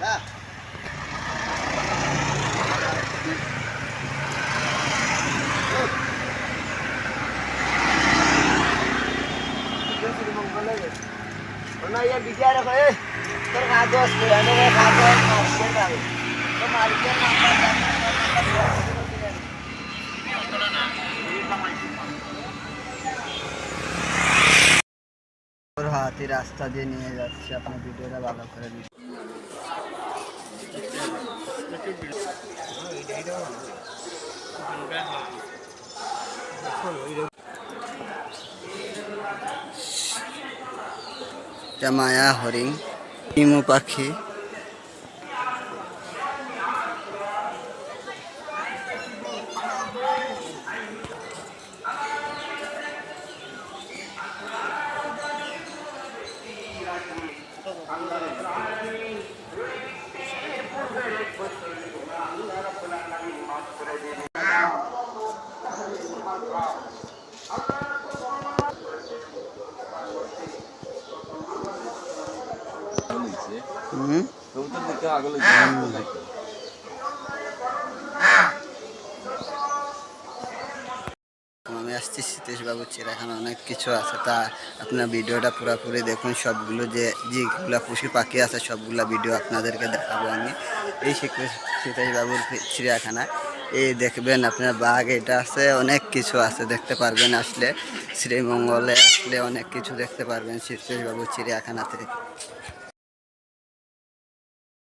হ্যাঁ eh হাতি রাস্তা দিয়ে নিয়ে যাচ্ছে আপনার ভিডিওটা ভালো করে দিচ্ছি মায়া হরিণ ইমু পাখি। আমি আসছি সীতেশ বাবুর চিড়িয়াখানা, অনেক কিছু আছে। তা আপনার ভিডিওটা পুরোপুরি দেখুন, সবগুলো যে যেগুলো পশু পাখি আছে, সবগুলো ভিডিও আপনাদেরকে দেখাবো আমি। এই সীতেশ বাবুর চিড়িয়াখানা। এই দেখবেন আপনার বাঘ, এটা আছে, অনেক কিছু আছে, দেখতে পারবেন আসলে। শ্রীমঙ্গলে আসলে অনেক কিছু দেখতে পারবেন সীতেশ বাবুর চিড়িয়াখানাতে।